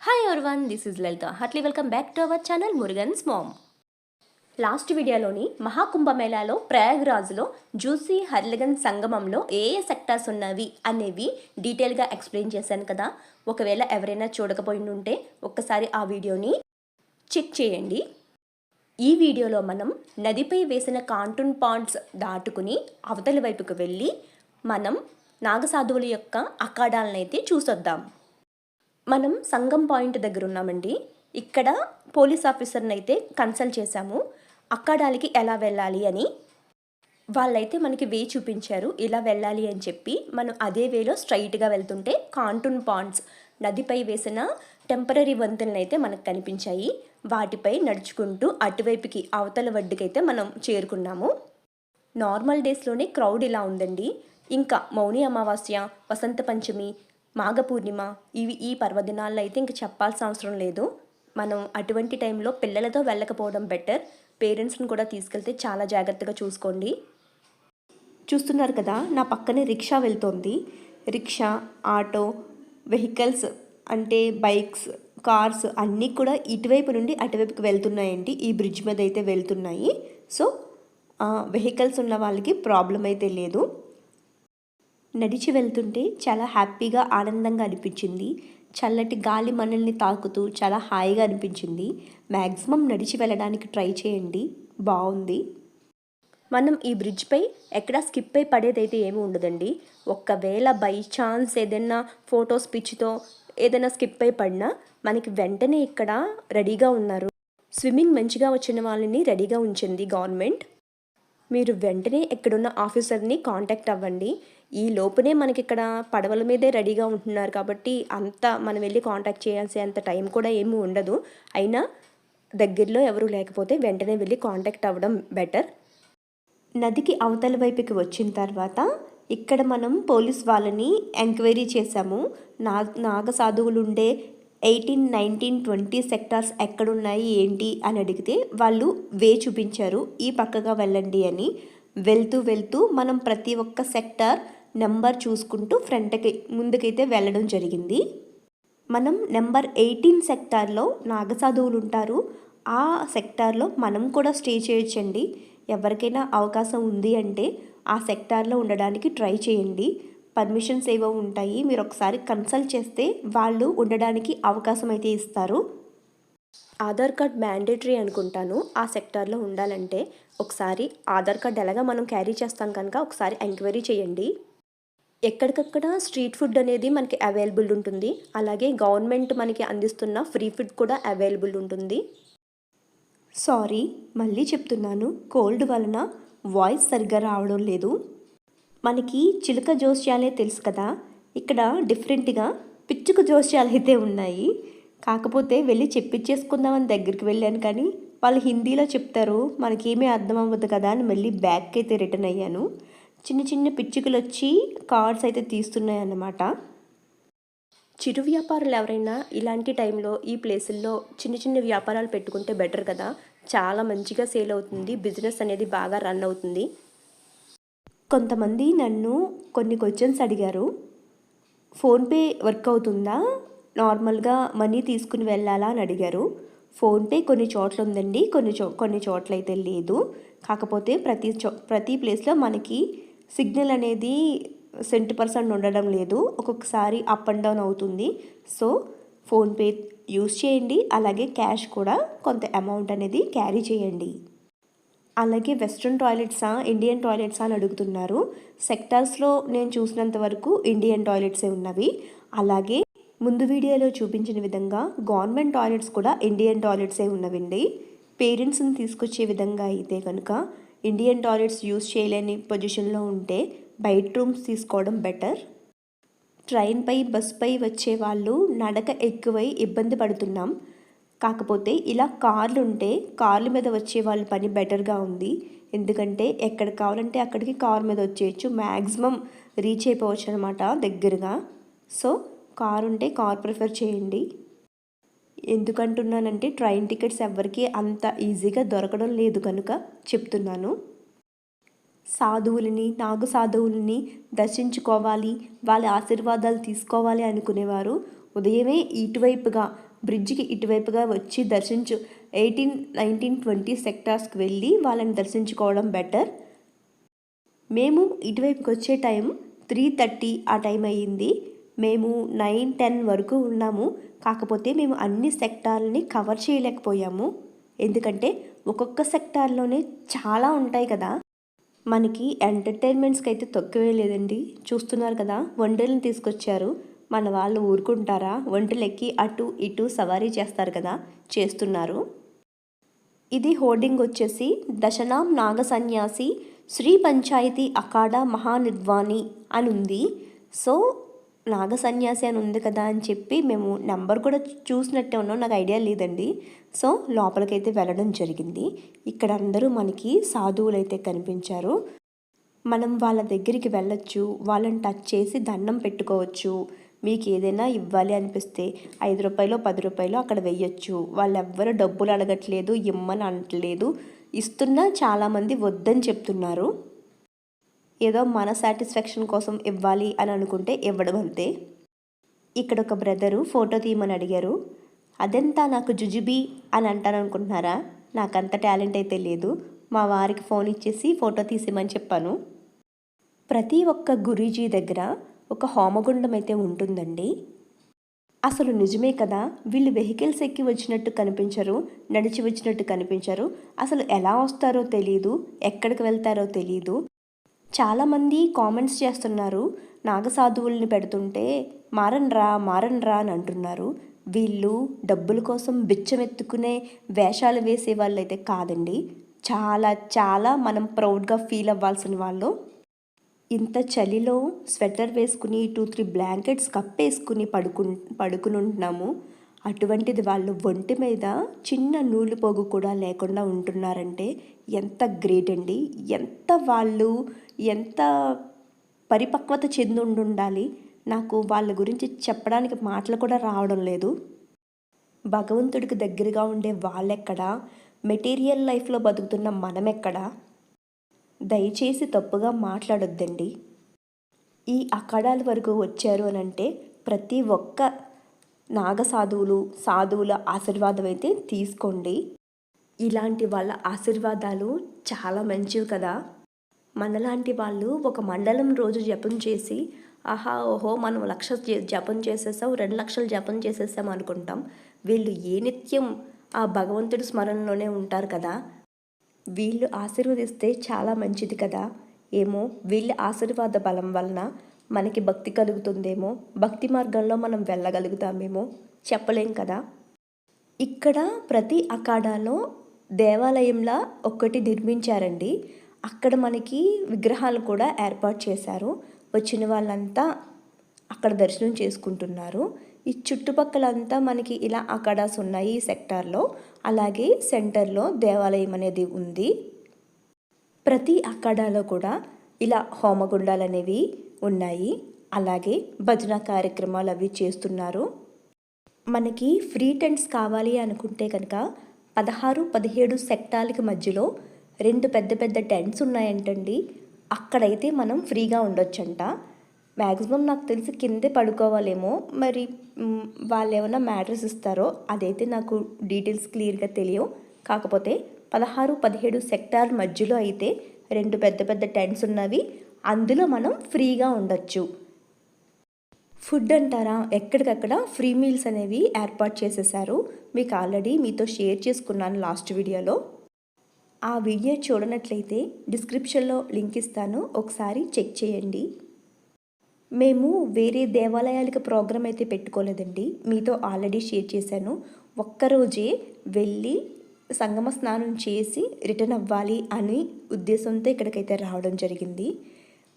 Hi everyone this is Lalitha heartly welcome back to our channel Murugan's mom last వీడియోలోని మహాకుంభమేళాలో ప్రయాగ్రాజ్లో juicy హర్లగన్ సంగమంలో ఏ ఏ sectors ఉన్నవి అనేవి డీటెయిల్గా ఎక్స్ప్లెయిన్ చేశాను కదా. ఒకవేళ ఎవరైనా చూడకపోయి ఉంటే ఒక్కసారి ఆ వీడియోని చెక్ చేయండి. ఈ వీడియోలో మనం నదిపై వేసిన కాంటూన్ పాండ్స్ దాటుకుని అవతలి వైపుకు వెళ్ళి మనం నాగసాధువుల యొక్క అఖాడాలనైతే చూసొద్దాం. మనం సంగం పాయింట్ దగ్గర ఉన్నామండి. ఇక్కడ పోలీస్ ఆఫీసర్ని అయితే కన్సల్ట్ చేశాము. అక్కడానికి ఎలా వెళ్ళాలి అని. వాళ్ళైతే మనకి వే చూపించారు. ఇలా వెళ్ళాలి అని చెప్పి మనం అదే వేలో స్ట్రైట్గా వెళ్తుంటే కాంటూన్ పాండ్స్ నదిపై వేసిన టెంపరీ వంతెనలు అయితే మనకు కనిపించాయి. వాటిపై నడుచుకుంటూ అటువైపుకి అవతల వడ్డుకైతే మనం చేరుకున్నాము. నార్మల్ డేస్లోనే క్రౌడ్ ఇలా ఉందండి. ఇంకా మౌని అమావాస్య వసంత పంచమి మాఘ పూర్ణిమ ఇవి ఈ పర్వదినాల్లో అయితే ఇంక చెప్పాల్సిన అవసరం లేదు. మనం అటువంటి టైంలో పిల్లలతో వెళ్ళకపోవడం బెటర్. పేరెంట్స్ని కూడా తీసుకెళ్తే చాలా జాగ్రత్తగా చూసుకోండి. చూస్తున్నారు కదా నా పక్కనే రిక్షా వెళ్తోంది. రిక్షా ఆటో వెహికల్స్ అంటే బైక్స్ కార్స్ అన్నీ కూడా ఇటువైపు నుండి అటువైపుకి వెళ్తున్నాయండి. ఈ బ్రిడ్జ్ మీద అయితే వెళ్తున్నాయి. సో వెహికల్స్ ఉన్న వాళ్ళకి ప్రాబ్లం అయితే లేదు. నడిచి వెళ్తుంటే చాలా హ్యాపీగా ఆనందంగా అనిపించింది. చల్లటి గాలి మనల్ని తాకుతూ చాలా హాయిగా అనిపించింది. మ్యాక్సిమం నడిచి వెళ్ళడానికి ట్రై చేయండి. బాగుంది. మనం ఈ బ్రిడ్జ్పై ఎక్కడా స్కిప్ అయి పడేదైతే ఏమీ ఉండదండి. ఒక్కవేళ బై ఛాన్స్ ఏదైనా ఫొటోస్ పిచ్చితో ఏదైనా స్కిప్ అయి పడినా మనకి వెంటనే ఇక్కడ రెడీగా ఉన్నారు. స్విమ్మింగ్ మంచిగా వచ్చిన వాళ్ళని రెడీగా ఉంచింది గవర్నమెంట్. మీరు వెంటనే ఎక్కడున్న ఆఫీసర్ని కాంటాక్ట్ అవ్వండి. ఈ లోపునే మనకి ఇక్కడ పడవల మీదే రెడీగా ఉంటున్నారు కాబట్టి అంత మనం వెళ్ళి కాంటాక్ట్ చేయాల్సి అంత టైం కూడా ఏమీ ఉండదు. అయినా దగ్గరలో ఎవరు లేకపోతే వెంటనే వెళ్ళి కాంటాక్ట్ అవ్వడం బెటర్ నదికి అవతల వైపుకి వచ్చిన తర్వాత ఇక్కడ మనం పోలీస్ వాళ్ళని ఎంక్వైరీ చేశాము. నా నాగ సాధువులు ఉండే ఎయిటీన్ నైన్టీన్ ట్వంటీ సెక్టార్స్ ఎక్కడున్నాయి ఏంటి అని అడిగితే వాళ్ళు వే చూపించారు. ఈ పక్కగా వెళ్ళండి అని. వెళ్తూ వెళ్తూ మనం ప్రతి ఒక్క సెక్టార్ నెంబర్ చూసుకుంటూ ఫ్రంట్కి ముందుకైతే వెళ్ళడం జరిగింది. మనం నెంబర్ ఎయిటీన్ సెక్టార్లో నాగసాధువులు ఉంటారు ఆ సెక్టార్లో మనం కూడా స్టే చేయొచ్చండి. ఎవరికైనా అవకాశం ఉంది అంటే ఆ సెక్టార్లో ఉండడానికి ట్రై చేయండి. పర్మిషన్స్ ఏవో ఉంటాయి. మీరు ఒకసారి కన్సల్ట్ చేస్తే వాళ్ళు ఉండడానికి అవకాశం అయితే ఇస్తారు. ఆధార్ కార్డ్ మ్యాండేటరీ అనుకుంటాను. ఆ సెక్టార్లో ఉండాలంటే ఒకసారి ఆధార్ కార్డ్ ఎలాగా మనం క్యారీ చేస్తాం కనుక ఒకసారి ఎంక్వైరీ చేయండి. ఎక్కడికక్కడ స్ట్రీట్ ఫుడ్ అనేది మనకి అవైలబుల్ ఉంటుంది. అలాగే గవర్నమెంట్ మనకి అందిస్తున్న ఫ్రీ ఫుడ్ కూడా అవైలబుల్ ఉంటుంది. సారీ మళ్ళీ చెప్తున్నాను. కోల్డ్ వలన వాయిస్ సరిగ్గా రావడం లేదు. మనకి చిలుక జోస్యాలే తెలుసు కదా. ఇక్కడ డిఫరెంట్గా పిచ్చుక జోస్యాలు అయితే ఉన్నాయి. కాకపోతే వెళ్ళి చెప్పించేసుకుందామని దగ్గరికి వెళ్ళాను కానీ వాళ్ళు హిందీలో చెప్తారు. మనకేమీ అర్థం అవ్వదు కదా అని మళ్ళీ బ్యాక్ అయితే రిటర్న్ అయ్యాను. చిన్న చిన్న పిచ్చుకలు వచ్చి కార్డ్స్ అయితే తీస్తున్నాయి అన్నమాట చిరు వ్యాపారులు ఎవరైనా ఇలాంటి టైంలో ఈ ప్లేసుల్లో చిన్న చిన్న వ్యాపారాలు పెట్టుకుంటే బెటర్ కదా. చాలా మంచిగా సేల్ అవుతుంది బిజినెస్ అనేది బాగా రన్ అవుతుంది. కొంతమంది నన్ను కొన్ని క్వశ్చన్స్ అడిగారు. ఫోన్పే వర్క్ అవుతుందా? నార్మల్గా మనీ తీసుకుని వెళ్ళాలా అని అడిగారు. ఫోన్పే కొన్ని చోట్ల ఉందండి కొన్ని చో కొన్ని చోట్ల అయితే లేదు. కాకపోతే ప్రతి చో ప్రతి ప్లేస్లో మనకి సిగ్నల్ అనేది సెంట్ పర్సెంట్ ఉండడం లేదు. ఒక్కొక్కసారి అప్ అండ్ డౌన్ అవుతుంది. సో ఫోన్పే యూస్ చేయండి. అలాగే క్యాష్ కూడా కొంత అమౌంట్ అనేది క్యారీ చేయండి. అలాగే వెస్ట్రన్ టాయిలెట్సా ఇండియన్ టాయిలెట్సా అని అడుగుతున్నారు. సెక్టార్స్లో నేను చూసినంత వరకు ఇండియన్ టాయిలెట్సే ఉన్నవి. అలాగే ముందు వీడియోలో చూపించిన విధంగా గవర్నమెంట్ టాయిలెట్స్ కూడా ఇండియన్ టాయిలెట్సే ఉన్నవండి. పేరెంట్స్ని తీసుకొచ్చే విధంగా అయితే కనుక ఇండియన్ టాయిలెట్స్ యూస్ చేయలేని పొజిషన్లో ఉంటే బయట రూమ్స్ తీసుకోవడం బెటర్. ట్రైన్పై బస్పై వచ్చే వాళ్ళు నడక ఎక్కువై ఇబ్బంది పడుతున్నాం. కాకపోతే ఇలా కార్లు ఉంటే కార్ల మీద వచ్చే వాళ్ళ పని బెటర్గా ఉంది. ఎందుకంటే ఎక్కడ కావాలంటే అక్కడికి కార్ మీద వచ్చేయచ్చు. మ్యాక్సిమం రీచ్ అయిపోవచ్చు అనమాట దగ్గరగా. సో కార్ ఉంటే కార్ ప్రిఫర్ చేయండి. ఎందుకంటున్నానంటే ట్రైన్ టికెట్స్ ఎవరికి అంత ఈజీగా దొరకడం లేదు కనుక చెప్తున్నాను. సాధువులని నాగు సాధువులని దర్శించుకోవాలి వాళ్ళ ఆశీర్వాదాలు తీసుకోవాలి అనుకునేవారు. ఉదయమే ఇటువైపుగా బ్రిడ్జికి ఇటువైపుగా వచ్చి దర్శించు ఎయిటీన్ నైన్టీన్ ట్వంటీ సెక్టార్స్కి వెళ్ళి వాళ్ళని దర్శించుకోవడం బెటర్. మేము ఇటువైపుకి వచ్చే టైం త్రీ థర్టీ ఆ టైం అయ్యింది. మేము నైన్ టెన్ వరకు ఉన్నాము. కాకపోతే మేము అన్ని సెక్టార్లని కవర్ చేయలేకపోయాము. ఎందుకంటే ఒక్కొక్క సెక్టార్లోనే చాలా ఉంటాయి కదా. మనకి ఎంటర్టైన్మెంట్స్కి అయితే తక్కువే లేదండి. చూస్తున్నారు కదా వంటలను తీసుకొచ్చారు. మన వాళ్ళు ఊరుకుంటారా? వంటలు ఎక్కి అటు ఇటు సవారీ చేస్తారు కదా చేస్తున్నారు. ఇది హోర్డింగ్ వచ్చేసి దశనాం నాగ సన్యాసి శ్రీ పంచాయతీ అఖాడా మహానిర్వాణి అని ఉంది సో నాగ సన్యాసి అని ఉంది కదా అని చెప్పి మేము నెంబర్ కూడా చూసినట్టే ఉన్నాం. నాకు ఐడియా లేదండి. సో లోపలికైతే వెళ్ళడం జరిగింది. ఇక్కడ అందరూ మనకి సాధువులు అయితే కనిపించారు. మనం వాళ్ళ దగ్గరికి వెళ్ళొచ్చు. వాళ్ళని టచ్ చేసి దండం పెట్టుకోవచ్చు. మీకు ఏదైనా ఇవ్వాలి అనిపిస్తే ఐదు రూపాయలు పది రూపాయలు అక్కడ వెయ్యొచ్చు. వాళ్ళు ఎవ్వరు డబ్బులు అడగట్లేదు ఇమ్మని అనట్లేదు. ఇస్తున్నా చాలామంది వద్దని చెప్తున్నారు. ఏదో మన సాటిస్ఫాక్షన్ కోసం ఇవ్వాలి అని అనుకుంటే ఇవ్వడం అంతే. ఇక్కడ ఒక బ్రదరు ఫోటో తీయమని అడిగారు. అదంతా? నాకు జుజుబీ అని అంటాను అనుకుంటున్నారా నాకంత టాలెంట్ అయితే లేదు. మా వారికి ఫోన్ ఇచ్చేసి ఫోటో తీసేమని చెప్పాను. ప్రతి ఒక్క గురీజీ దగ్గర ఒక హోమగుండం అయితే ఉంటుందండి? అసలు నిజమే కదా. వీళ్ళు వెహికల్స్ ఎక్కి వచ్చినట్టు కనిపించరు నడిచి వచ్చినట్టు కనిపించరు. అసలు ఎలా వస్తారో తెలియదు ఎక్కడికి వెళ్తారో తెలియదు చాలామంది కామెంట్స్ చేస్తున్నారు నాగసాధువుల్ని పెడుతుంటే మారన్రా మారన్రా అని అంటున్నారు. వీళ్ళు డబ్బుల కోసం బిచ్చమెత్తుకునే వేషాలు వేసే వాళ్ళు అయితే కాదండి. చాలా చాలా మనం ప్రౌడ్గా ఫీల్ అవ్వాల్సిన వాళ్ళు. ఇంత చలిలో స్వెటర్ వేసుకుని టూ త్రీ బ్లాంకెట్స్ కప్పేసుకుని పడుకు పడుకుని ఉంటున్నాము అటువంటిది వాళ్ళు ఒంటి మీద చిన్న నూలు పోగు కూడా లేకుండా ఉంటున్నారంటే ఎంత గ్రేట్ అండి. ఎంత వాళ్ళు ఎంత పరిపక్వత చెంది ఉండాలి నాకు వాళ్ళ గురించి చెప్పడానికి మాటలు కూడా రావడం లేదు. భగవంతుడికి దగ్గరగా ఉండే వాళ్ళెక్కడా? మెటీరియల్ లైఫ్లో బతుకుతున్న మనమెక్కడా? దయచేసి తప్పుగా మాట్లాడొద్దండి. ఈ అఖాడాల వరకు వచ్చారు అని అంటే ప్రతి ఒక్క నాగ సాధువులు సాధువుల ఆశీర్వాదం అయితే తీసుకోండి. ఇలాంటి వాళ్ళ ఆశీర్వాదాలు చాలా మంచివి కదా. మనలాంటి వాళ్ళు ఒక మండలం రోజు జపం చేసి ఆహా ఓహో మనం లక్ష జపం చేసేసాం రెండు లక్షలు జపం చేసేసాం అనుకుంటాం. వీళ్ళు ఏ నిత్యం ఆ భగవంతుడి స్మరణలోనే ఉంటారు కదా? వీళ్ళు ఆశీర్వదిస్తే చాలా మంచిది కదా? ఏమో వీళ్ళ ఆశీర్వాద బలం వలన మనకి భక్తి కలుగుతుందేమో? భక్తి మార్గంలో మనం వెళ్ళగలుగుతామేమో? చెప్పలేం కదా? ఇక్కడ ప్రతి అఖాడాలో దేవాలయంలా ఒక్కటి నిర్మించారండి. అక్కడ మనకి విగ్రహాలు కూడా ఏర్పాటు చేశారు. వచ్చిన వాళ్ళంతా అక్కడ దర్శనం చేసుకుంటున్నారు. ఈ చుట్టుపక్కలంతా మనకి ఇలా అకడాస్ ఉన్నాయి ఈ సెక్టార్లో. అలాగే సెంటర్లో దేవాలయం అనేది ఉంది. ప్రతి అకడాలో కూడా ఇలా హోమగుండాలు అనేవి ఉన్నాయి. అలాగే భజన కార్యక్రమాలు అవి చేస్తున్నారు. మనకి ఫ్రీ టెంట్స్ కావాలి అనుకుంటే కనుక పదహారు పదిహేడు సెక్టార్లకి మధ్యలో రెండు పెద్ద పెద్ద టెంట్స్ ఉన్నాయంటండి. అక్కడైతే మనం ఫ్రీగా ఉండొచ్చంట. మ్యాక్సిమం నాకు తెలిసి కిందే పడుకోవాలేమో. మరి వాళ్ళు ఏమైనా మ్యాట్రస్ ఇస్తారో అదైతే నాకు డీటెయిల్స్ క్లియర్గా తెలియవు. కాకపోతే పదహారు పదిహేడు సెక్టార్ మధ్యలో అయితే రెండు పెద్ద పెద్ద టెంట్స్ ఉన్నవి. అందులో మనం ఫ్రీగా ఉండొచ్చు. ఫుడ్ అంటారా? ఎక్కడికక్కడ ఫ్రీ మీల్స్ అనేవి ఏర్పాటు చేసేసారు మీకు ఆల్రెడీ మీతో షేర్ చేసుకున్నాను లాస్ట్ వీడియోలో. ఆ వీడియో చూడనట్లయితే డిస్క్రిప్షన్లో లింక్ ఇస్తాను. ఒకసారి చెక్ చేయండి. మేము వేరే దేవాలయాలకు ప్రోగ్రామ్ అయితే పెట్టుకోలేదండి. మీతో ఆల్రెడీ షేర్ చేశాను. ఒక్కరోజే వెళ్ళి సంగమ స్నానం చేసి రిటర్న్ అవ్వాలి అని ఉద్దేశంతో ఇక్కడికైతే రావడం జరిగింది.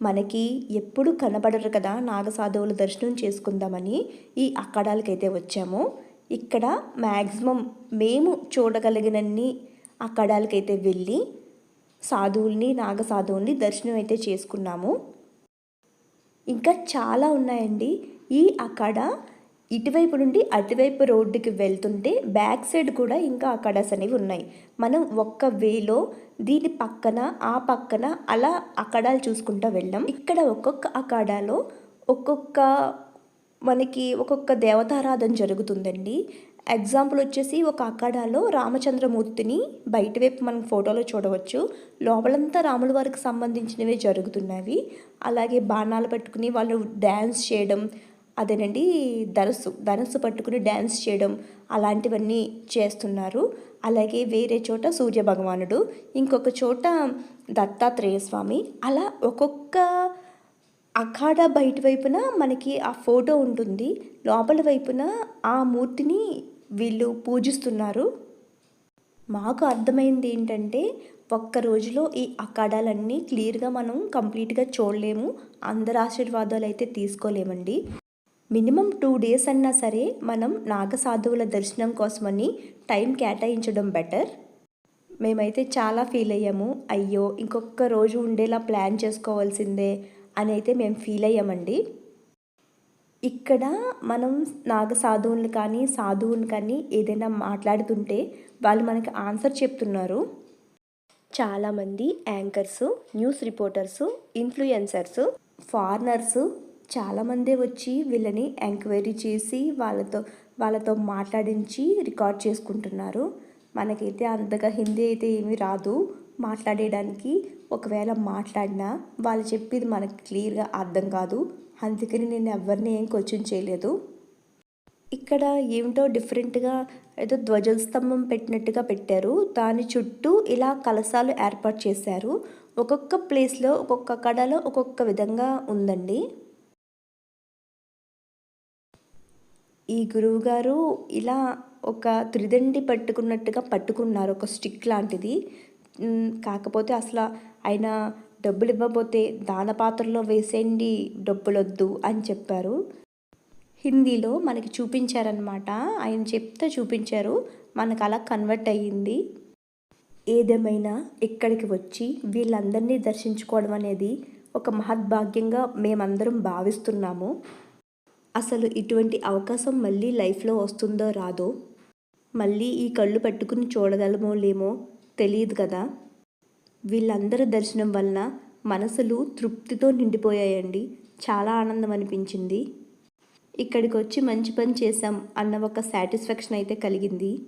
మనకి ఎప్పుడు కనబడరు కదా నాగసాధువుల దర్శనం చేసుకుందామని ఈ అక్కడాలకైతే వచ్చాము. ఇక్కడ మ్యాక్సిమం మేము చూడగలిగినన్ని ఆ కడాలకైతే వెళ్ళి సాధువుల్ని నాగసాధువుల్ని దర్శనం అయితే చేసుకున్నాము. ఇంకా చాలా ఉన్నాయండి. ఈ అక్కడ ఇటువైపు నుండి అటువైపు రోడ్డుకి వెళ్తుంటే బ్యాక్ సైడ్ కూడా ఇంకా అక్కడస్ అనేవి ఉన్నాయి. మనం ఒక్క వేలో దీని పక్కన ఆ పక్కన అలా అక్కడాలు చూసుకుంటూ వెళ్ళాం. ఇక్కడ ఒక్కొక్క అకాడాలో ఒక్కొక్క మనకి ఒక్కొక్క దేవతారాధన జరుగుతుందండి. ఎగ్జాంపుల్ వచ్చేసి ఒక అఖాడాలో రామచంద్రమూర్తిని బయట వైపు మనం ఫోటోలో చూడవచ్చు. లోపలంతా రాముల వారికి సంబంధించినవి జరుగుతున్నవి. అలాగే బాణాలు పట్టుకుని వాళ్ళు డ్యాన్స్ చేయడం అదేనండి ధనస్సు ధనస్సు పట్టుకుని డ్యాన్స్ చేయడం అలాంటివన్నీ చేస్తున్నారు. అలాగే వేరే చోట సూర్య భగవానుడు ఇంకొక చోట దత్తాత్రేయ స్వామి అలా ఒక్కొక్క అఖాడ బయట వైపున మనకి ఆ ఫోటో ఉంటుంది. లోపల వైపున ఆ మూర్తిని వీళ్ళు పూజిస్తున్నారు. మాకు అర్థమైంది ఏంటంటే ఒక్క రోజులో ఈ అఖాడాలన్నీ క్లియర్గా మనం కంప్లీట్గా చూడలేము. అందరి ఆశీర్వాదాలు అయితే తీసుకోలేమండి. మినిమం టూ డేస్ అన్నా సరే మనం నాగసాధువుల దర్శనం కోసమని టైం కేటాయించడం బెటర్. మేమైతే చాలా ఫీల్ అయ్యాము. అయ్యో ఇంకొక రోజు ఉండేలా ప్లాన్ చేసుకోవాల్సిందే. అని అయితే మేము ఫీల్ అయ్యామండి. ఇక్కడ మనం నాగ సాధువులు కానీ సాధువులు కానీ ఏదైనా మాట్లాడుతుంటే వాళ్ళు మనకి ఆన్సర్ చెప్తున్నారు. చాలామంది anchors news reporters influencers foreigners చాలామందే వచ్చి వీళ్ళని ఎంక్వైరీ చేసి వాళ్ళతో వాళ్ళతో మాట్లాడించి రికార్డ్ చేసుకుంటున్నారు. మనకైతే అంతగా హిందీ అయితే ఏమీ రాదు. మాట్లాడేయడానికి ఒకవేళ మాట్లాడినా వాళ్ళు చెప్పేది మనకు క్లియర్గా అర్థం కాదు. అందుకని నేను ఎవరిని ఏం క్వశ్చన్ చేయలేదు. ఇక్కడ ఏమిటో డిఫరెంట్గా ఏదో ధ్వజస్తంభం పెట్టినట్టుగా పెట్టారు. దాని చుట్టూ ఇలా కలసాలు ఏర్పాటు చేశారు. ఒక్కొక్క ప్లేస్లో ఒక్కొక్క కడలో ఒక్కొక్క విధంగా ఉందండి. ఈ గురువుగారు ఇలా ఒక త్రిదండి పట్టుకున్నట్టుగా పట్టుకున్నారు. ఒక స్టిక్ లాంటిది. కాకపోతే అసలు ఆయన డబ్బులు ఇవ్వబోతే దాన పాత్రలో వేసేయండి డబ్బులొద్దు అని చెప్పారు. హిందీలో మనకి చూపించారనమాట ఆయన చెప్తే చూపించారు. మనకు అలా కన్వర్ట్ అయ్యింది. ఏదేమైనా ఇక్కడికి వచ్చి వీళ్ళందరినీ దర్శించుకోవడం అనేది ఒక మహద్భాగ్యంగా మేమందరం భావిస్తున్నాము. అసలు ఇటువంటి అవకాశం మళ్ళీ లైఫ్లో వస్తుందో రాదో మళ్ళీ ఈ కళ్ళు పట్టుకుని చూడగలమో లేమో తెలియదు కదా. వీళ్ళందరి దర్శనం వలన మనసులు తృప్తితో నిండిపోయాయండి. చాలా ఆనందం అనిపించింది. ఇక్కడికి వచ్చి మంచి పని చేశాం అన్న ఒక సాటిస్ఫాక్షన్ అయితే కలిగింది.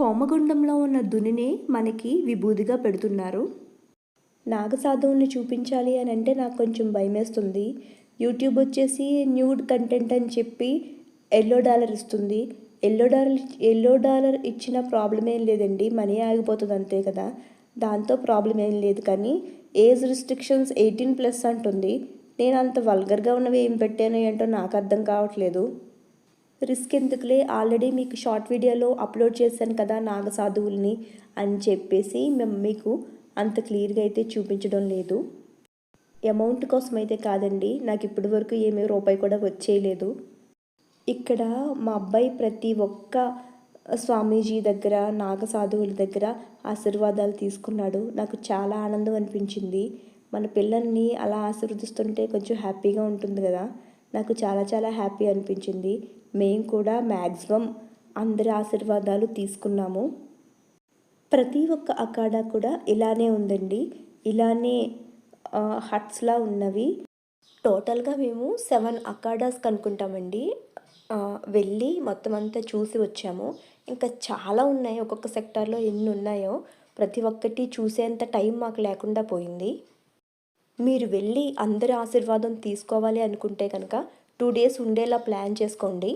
హోమగుండంలో ఉన్న దునినే మనకి విభూదిగా పెడుతున్నారు. నాగసాధువుని చూపించాలి అని అంటే నాకు కొంచెం భయమేస్తుంది. యూట్యూబ్ వచ్చేసి న్యూడ్ కంటెంట్ అని చెప్పి ఎల్లో డాలర్ ఇస్తుంది. ఎల్లో డాలర్ ఎల్లో డాలర్ ఇచ్చిన ప్రాబ్లం ఏం లేదండి. మనీ ఆగిపోతుంది అంతే కదా. దాంతో ప్రాబ్లం ఏం లేదు. కానీ ఏజ్ రిస్ట్రిక్షన్స్ ఎయిటీన్ ప్లస్ అంటుంది. నేను అంత వల్గర్గా ఉన్నవి ఏం పెట్టాను ఏంటో నాకు అర్థం కావట్లేదు. రిస్క్ ఎందుకులే? ఆల్రెడీ మీకు షార్ట్ వీడియోలో అప్లోడ్ చేశాను కదా నాగసాధువుల్ని అని చెప్పేసి మేము మీకు అంత క్లియర్గా అయితే చూపించడం లేదు. అమౌంట్ కోసం అయితే కాదండి. నాకు ఇప్పటి వరకు ఏమీ రూపాయి కూడా వచ్చేయలేదు. ఇక్కడ మా అబ్బాయి ప్రతి ఒక్క స్వామీజీ దగ్గర నాగసాధువుల దగ్గర ఆశీర్వాదాలు తీసుకున్నాడు. నాకు చాలా ఆనందం అనిపించింది. మన పిల్లల్ని అలా ఆశీర్వదిస్తుంటే కొంచెం హ్యాపీగా ఉంటుంది కదా. నాకు చాలా చాలా హ్యాపీ అనిపించింది. మేము కూడా మ్యాక్సిమం అందరి ఆశీర్వాదాలు తీసుకున్నాము. ప్రతి ఒక్క అకాడా కూడా ఇలానే ఉందండి. ఇలానే హట్స్లా ఉన్నవి. టోటల్గా మేము సెవెన్ అకాడాస్ కనుక్కుంటామండి. వెళ్ళి మొత్తం అంతా చూసి వచ్చాము. ఇంకా చాలా ఉన్నాయి. ఒక్కొక్క సెక్టార్లో ఎన్ని ఉన్నాయో ప్రతి ఒక్కటి చూసేంత టైం మాకు లేకుండా పోయింది. మీరు వెళ్ళి అందరి ఆశీర్వాదం తీసుకోవాలి అనుకుంటే కనుక టూ డేస్ ఉండేలా ప్లాన్ చేసుకోండి.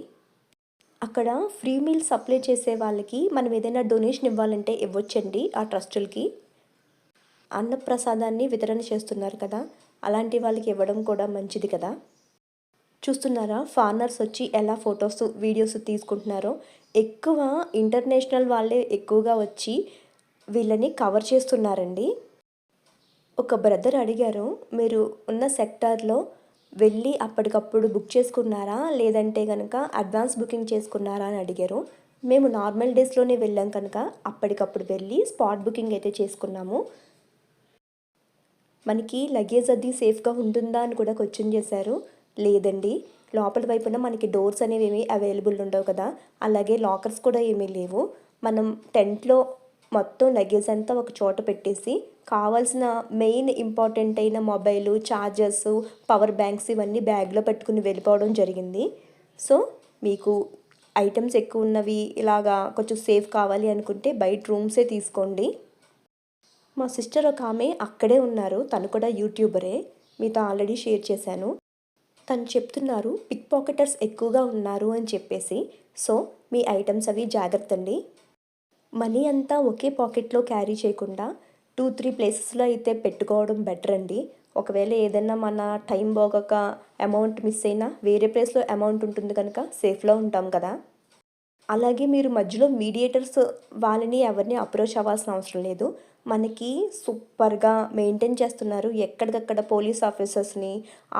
అక్కడ ఫ్రీ మీల్ సప్లై చేసే వాళ్ళకి మనం ఏదైనా డొనేషన్ ఇవ్వాలంటే ఇవ్వచ్చండి ఆ ట్రస్టులకి. అన్నప్రసాదాన్ని వితరణ చేస్తున్నారు కదా. అలాంటి వాళ్ళకి ఇవ్వడం కూడా మంచిది కదా. చూస్తున్నారా? ఫారినర్స్ వచ్చి ఎలా ఫొటోస్ వీడియోస్ తీసుకుంటున్నారో? ఎక్కువ ఇంటర్నేషనల్ వాళ్ళే ఎక్కువగా వచ్చి వీళ్ళని కవర్ చేస్తున్నారండి. ఒక బ్రదర్ అడిగారు మీరు ఉన్న సెక్టార్లో వెళ్ళి అప్పటికప్పుడు బుక్ చేసుకున్నారా? లేదంటే కనుక అడ్వాన్స్ బుకింగ్ చేసుకున్నారా? అని అడిగారు. మేము నార్మల్ డేస్లోనే వెళ్ళాం కనుక అప్పటికప్పుడు వెళ్ళి స్పాట్ బుకింగ్ అయితే చేసుకున్నాము. మనకి లగేజ్ అది సేఫ్గా ఉంటుందా? అని కూడా క్వశ్చన్ చేశారు. లేదండి. లోపల వైపున మనకి డోర్స్ అనేవి ఏమీ అవైలబుల్ ఉండవు కదా. అలాగే లాకర్స్ కూడా ఏమీ లేవు. మనం టెంట్లో మొత్తం లగేజ్ అంతా ఒక చోట పెట్టేసి కావాల్సిన మెయిన్ ఇంపార్టెంట్ అయిన మొబైలు ఛార్జర్స్ పవర్ బ్యాంక్స్ ఇవన్నీ బ్యాగ్లో పెట్టుకుని వెళ్ళిపోవడం జరిగింది. సో మీకు ఐటమ్స్ ఎక్కువ ఉన్నవి ఇలాగా కొంచెం సేఫ్ కావాలి అనుకుంటే బయట రూమ్సే తీసుకోండి. మా సిస్టర్ ఒక ఆమె అక్కడే ఉన్నారు. తను కూడా యూట్యూబరే. మీతో ఆల్రెడీ షేర్ చేశాను. తను చెప్తున్నారు పిక్ పాకెటర్స్ ఎక్కువగా ఉన్నారు అని చెప్పేసి. సో మీ ఐటమ్స్ అవి జాగ్రత్త అండి. మనీ అంతా ఒకే పాకెట్లో క్యారీ చేయకుండా టూ త్రీ ప్లేసెస్లో అయితే పెట్టుకోవడం బెటర్ అండి. ఒకవేళ ఏదైనా మన టైం బాగోక అమౌంట్ మిస్ అయినా వేరే ప్లేస్లో అమౌంట్ ఉంటుంది కనుక సేఫ్లో ఉంటాం కదా. అలాగే మీరు మధ్యలో మీడియేటర్స్ వాళ్ళని ఎవరిని అప్రోచ్ అవ్వాల్సిన అవసరం లేదు. మనకి సూపర్గా మెయింటైన్ చేస్తున్నారు. ఎక్కడికక్కడ పోలీస్ ఆఫీసర్స్ని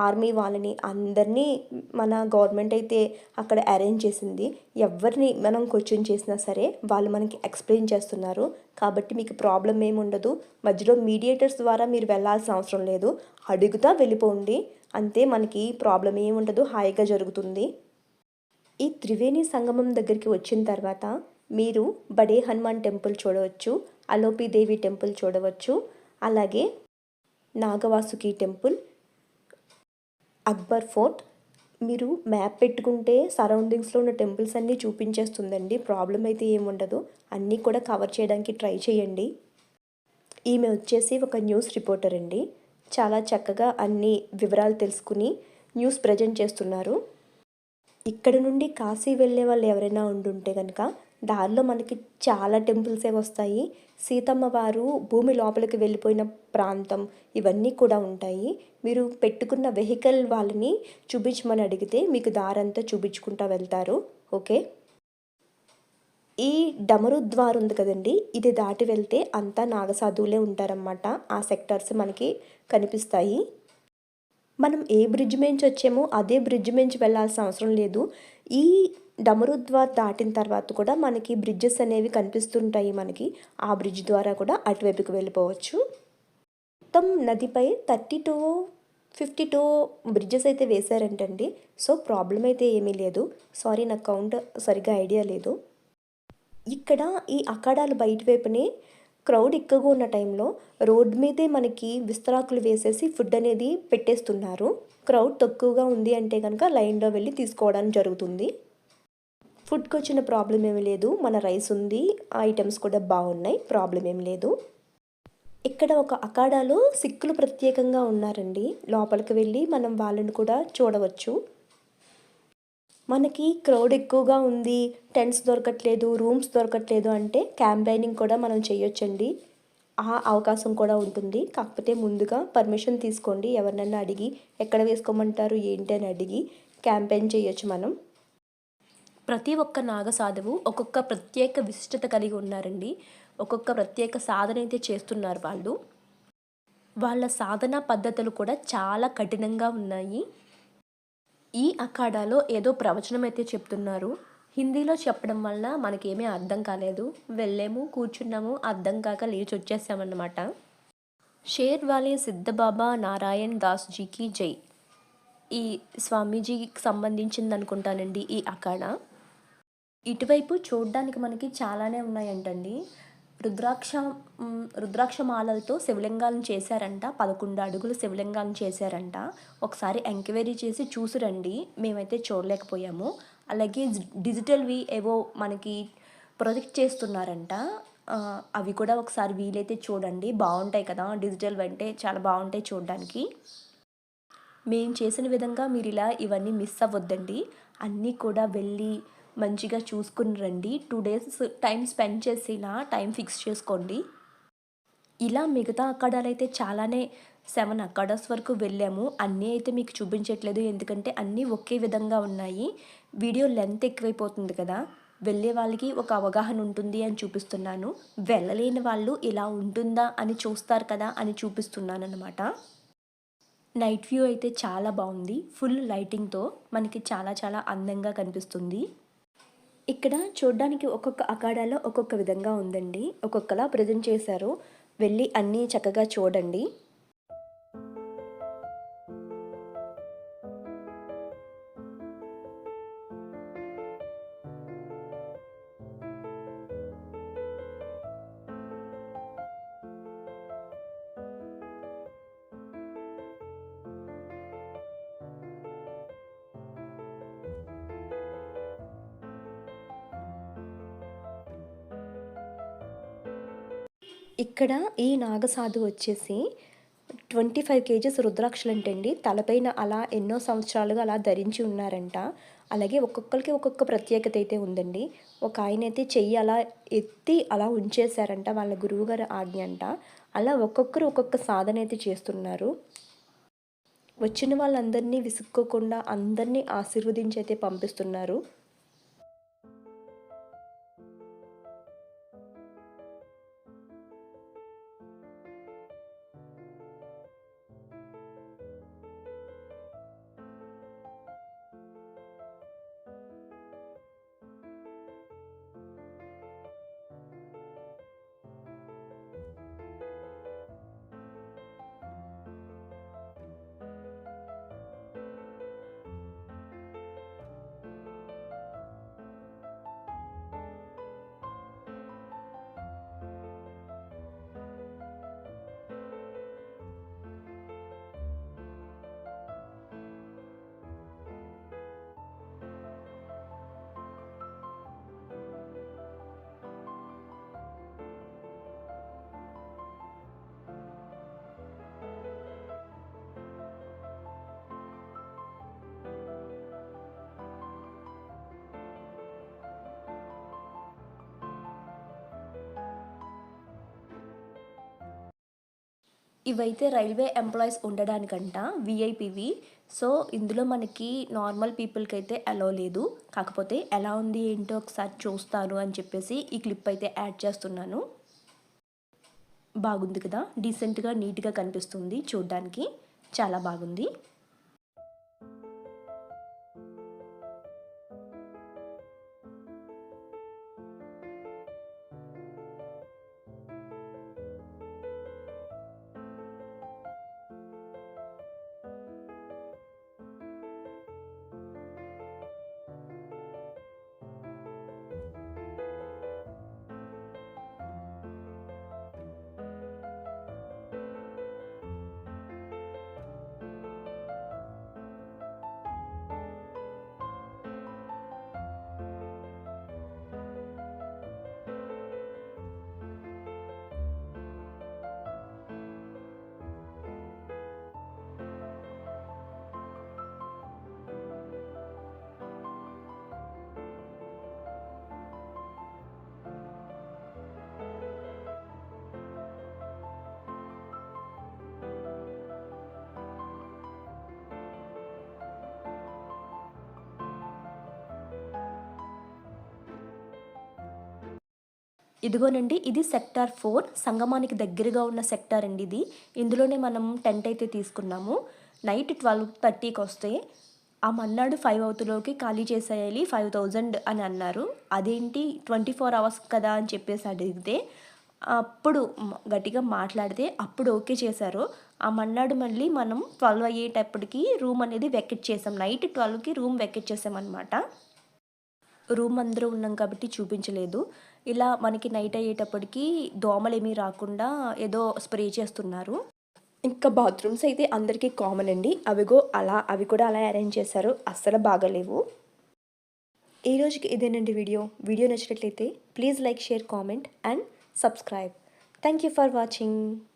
ఆర్మీ వాళ్ళని అందరినీ మన గవర్నమెంట్ అయితే అక్కడ అరేంజ్ చేసింది. ఎవరిని మనం క్వశ్చన్ చేసినా సరే వాళ్ళు మనకి ఎక్స్ప్లెయిన్ చేస్తున్నారు. కాబట్టి మీకు ప్రాబ్లం ఏమి ఉండదు. మధ్యలో మీడియేటర్స్ ద్వారా మీరు వెళ్ళాల్సిన అవసరం లేదు. అడుగుతా వెళ్ళిపోండి. అంతే మనకి ప్రాబ్లం ఏమి ఉండదు. హాయిగా జరుగుతుంది. ఈ త్రివేణి సంగమం దగ్గరికి వచ్చిన తర్వాత మీరు బడే హనుమాన్ టెంపుల్ చూడవచ్చు. అలోపిదేవి టెంపుల్ చూడవచ్చు. అలాగే నాగవాసుకి టెంపుల్ అక్బర్ ఫోర్ట్. మీరు మ్యాప్ పెట్టుకుంటే సరౌండింగ్స్లో ఉన్న టెంపుల్స్ అన్నీ చూపించేస్తుందండి. ప్రాబ్లం అయితే ఏముండదు. అన్నీ కూడా కవర్ చేయడానికి ట్రై చేయండి. ఈమె వచ్చేసి ఒక న్యూస్ రిపోర్టర్ అండి. చాలా చక్కగా అన్ని వివరాలు తెలుసుకుని న్యూస్ ప్రజెంట్ చేస్తున్నారు. ఇక్కడ నుండి కాశీ వెళ్ళే వాళ్ళు ఎవరైనా ఉండుంటే కనుక దారిలో మనకి చాలా టెంపుల్సే వస్తాయి. సీతమ్మ వారు భూమి లోపలికి వెళ్ళిపోయిన ప్రాంతం ఇవన్నీ కూడా ఉంటాయి. మీరు పెట్టుకున్న వెహికల్ వాళ్ళని చూపించమని అడిగితే మీకు దారంతా చూపించుకుంటా వెళ్తారు. ఓకే? ఈ డమరు ద్వార్ ఉంది కదండి ఇది దాటి వెళ్తే అంతా నాగసాధువులే ఉంటారన్నమాట. ఆ సెక్టార్స్ మనకి కనిపిస్తాయి. మనం ఏ బ్రిడ్జ్ నుంచి వచ్చామో అదే బ్రిడ్జ్ నుంచి వెళ్ళాల్సిన అవసరం లేదు. ఈ డమరుద్వార్ దాటిన తర్వాత కూడా మనకి బ్రిడ్జెస్ అనేవి కనిపిస్తుంటాయి మనకి. ఆ బ్రిడ్జ్ ద్వారా కూడా అటువైపుకి వెళ్ళిపోవచ్చు. మొత్తం నదిపై thirty two fifty two bridges అయితే వేశారంటండి. సో ప్రాబ్లం అయితే ఏమీ లేదు. సారీ నాకు కౌంట్ సరిగ్గా ఐడియా లేదు. ఇక్కడ ఈ అఖాడాలు బయట వైపునే క్రౌడ్ ఎక్కువగా ఉన్న టైంలో రోడ్ మీదే మనకి విస్తరాకులు వేసేసి ఫుడ్ అనేది పెట్టేస్తున్నారు. క్రౌడ్ తక్కువగా ఉంది అంటే కనుక లైన్లో వెళ్ళి తీసుకోవడానికి జరుగుతుంది. ఫుడ్కి వచ్చిన ప్రాబ్లం ఏమీ లేదు. మన రైస్ ఉంది. ఐటమ్స్ కూడా బాగున్నాయి. ప్రాబ్లం ఏం లేదు. ఇక్కడ ఒక అఖాడాలో సిక్కులు ప్రత్యేకంగా ఉన్నారండి. లోపలికి వెళ్ళి మనం వాళ్ళని కూడా చూడవచ్చు. మనకి క్రౌడ్ ఎక్కువగా ఉంది. టెంట్స్ దొరకట్లేదు. రూమ్స్ దొరకట్లేదు అంటే క్యాంపైనింగ్ కూడా మనం చేయొచ్చండి. ఆ అవకాశం కూడా ఉంటుంది. కాకపోతే ముందుగా పర్మిషన్ తీసుకోండి. ఎవరినన్నా అడిగి ఎక్కడ వేసుకోమంటారు? ఏంటి అని అడిగి క్యాంపెయిన్ చేయొచ్చు మనం. ప్రతి ఒక్క నాగసాధువు ఒక్కొక్క ప్రత్యేక విశిష్టత కలిగి ఉన్నారండి. ఒక్కొక్క ప్రత్యేక సాధన అయితే చేస్తున్నారు వాళ్ళు. వాళ్ళ సాధన పద్ధతులు కూడా చాలా కఠినంగా ఉన్నాయి. ఈ అఖాడాలో ఏదో ప్రవచనం అయితే చెప్తున్నారు. హిందీలో చెప్పడం వల్ల మనకేమీ అర్థం కాలేదు. వెళ్ళాము కూర్చున్నాము అర్థం కాక లేచి వచ్చేసామన్నమాట. షేర్ వాలే సిద్ధబాబా నారాయణ్ దాస్జీకి జై. ఈ స్వామీజీకి సంబంధించింది అనుకుంటానండి ఈ అఖాడా. ఇటువైపు చూడడానికి మనకి చాలానే ఉన్నాయంటండి. రుద్రాక్ష రుద్రాక్షమాలలతో శివలింగాలను చేశారంట. పదకొండు అడుగులు శివలింగాలను చేశారంట. ఒకసారి ఎంక్వైరీ చేసి చూసిరండి. మేమైతే చూడలేకపోయాము. అలాగే డిజిటల్వి ఏవో మనకి ప్రొజెక్ట్ చేస్తున్నారంట. అవి కూడా ఒకసారి వీలైతే చూడండి. బాగుంటాయి కదా. డిజిటల్ అంటే చాలా బాగుంటాయి చూడడానికి. మేము చేసిన విధంగా మీరు ఇలా ఇవన్నీ మిస్ అవ్వద్దండి. అన్నీ కూడా వెళ్ళి మంచిగా చూసుకుని రండి. టూ డేస్ టైం స్పెండ్ చేసి ఇలా టైం ఫిక్స్ చేసుకోండి. ఇలా మిగతా అక్కడాలు అయితే చాలానే సెవెన్ అకాడర్స్ వరకు వెళ్ళాము. అన్నీ అయితే మీకు చూపించట్లేదు. ఎందుకంటే అన్నీ ఒకే విధంగా ఉన్నాయి. వీడియో లెంత్ ఎక్కువైపోతుంది కదా. వెళ్ళే వాళ్ళకి ఒక అవగాహన ఉంటుంది అని చూపిస్తున్నాను. వెళ్ళలేని వాళ్ళు ఇలా ఉంటుందా అని చూస్తారు కదా అని చూపిస్తున్నాను అనమాట నైట్ వ్యూ అయితే చాలా బాగుంది. ఫుల్ లైటింగ్తో మనకి చాలా చాలా అందంగా కనిపిస్తుంది. ఇక్కడ చూడడానికి ఒక్కొక్క అఖాడాలో ఒక్కొక్క విధంగా ఉందండి. ఒక్కొక్కలా ప్రజెంట్ చేశారు. వెళ్ళి అన్నీ చక్కగా చూడండి. ఇక్కడ ఈ నాగసాధు వచ్చేసి ట్వంటీ ఫైవ్ కేజీస్ రుద్రాక్షలు అంటండి తలపైన అలా ఎన్నో సంవత్సరాలుగా అలా ధరించి ఉన్నారంట. అలాగే ఒక్కొక్కరికి ఒక్కొక్క ప్రత్యేకత అయితే ఉందండి. ఒక ఆయన అయితే చెయ్యి అలా ఎత్తి అలా ఉంచేశారంట వాళ్ళ గురువుగారు ఆజ్ఞ అంట. అలా ఒక్కొక్కరు ఒక్కొక్క సాధన అయితే చేస్తున్నారు. వచ్చిన వాళ్ళందరినీ విసుక్కోకుండా అందరినీ ఆశీర్వదించి అయితే పంపిస్తున్నారు. ఇవైతే రైల్వే ఎంప్లాయీస్ ఉండడానికంట విఐపివి సో ఇందులో మనకి నార్మల్ పీపుల్కి అయితే అలో లేదు. కాకపోతే ఎలా ఉంది ఏంటో ఒకసారి చూస్తాను అని చెప్పేసి ఈ క్లిప్ అయితే యాడ్ చేస్తున్నాను. బాగుంది కదా? డీసెంట్గా నీట్గా కనిపిస్తుంది చూడ్డానికి. చాలా బాగుంది. ఇదిగోనండి ఇది సెక్టార్ ఫోర్. సంగమానికి దగ్గరగా ఉన్న సెక్టార్ అండి ఇది. ఇందులోనే మనం టెంట్ అయితే తీసుకున్నాము. నైట్ ట్వెల్వ్ థర్టీకి వస్తే ఆ మన్నాడు ఫైవ్ అవుతులోకి ఖాళీ చేసేయాలి ఫైవ్ థౌజండ్ అని అన్నారు. అదేంటి ట్వంటీ ఫోర్ అవర్స్ కదా అని చెప్పేసి అడిగితే అప్పుడు గట్టిగా మాట్లాడితే అప్పుడు ఓకే చేశారు. ఆ మన్నాడు మళ్ళీ మనం ట్వెల్వ్ అయ్యేటప్పటికి రూమ్ అనేది వెకెట్ చేసాం. నైట్ ట్వెల్వ్కి రూమ్ వెకెట్ చేసామన్నమాట. రూమ్ అందరూ ఉన్నాం కాబట్టి చూపించలేదు. ఇలా మనకి నైట్ అయ్యేటప్పటికి దోమలు రాకుండా ఏదో స్ప్రే చేస్తున్నారు. ఇంకా బాత్రూమ్స్ అయితే అందరికీ కామన్ అండి. అవిగో అలా అవి కూడా అలా అరేంజ్ చేశారు. అస్సలు బాగలేవు. ఈ రోజుకి ఇదేనండి వీడియో వీడియో నచ్చినట్లయితే please like share comment and subscribe thank you for watching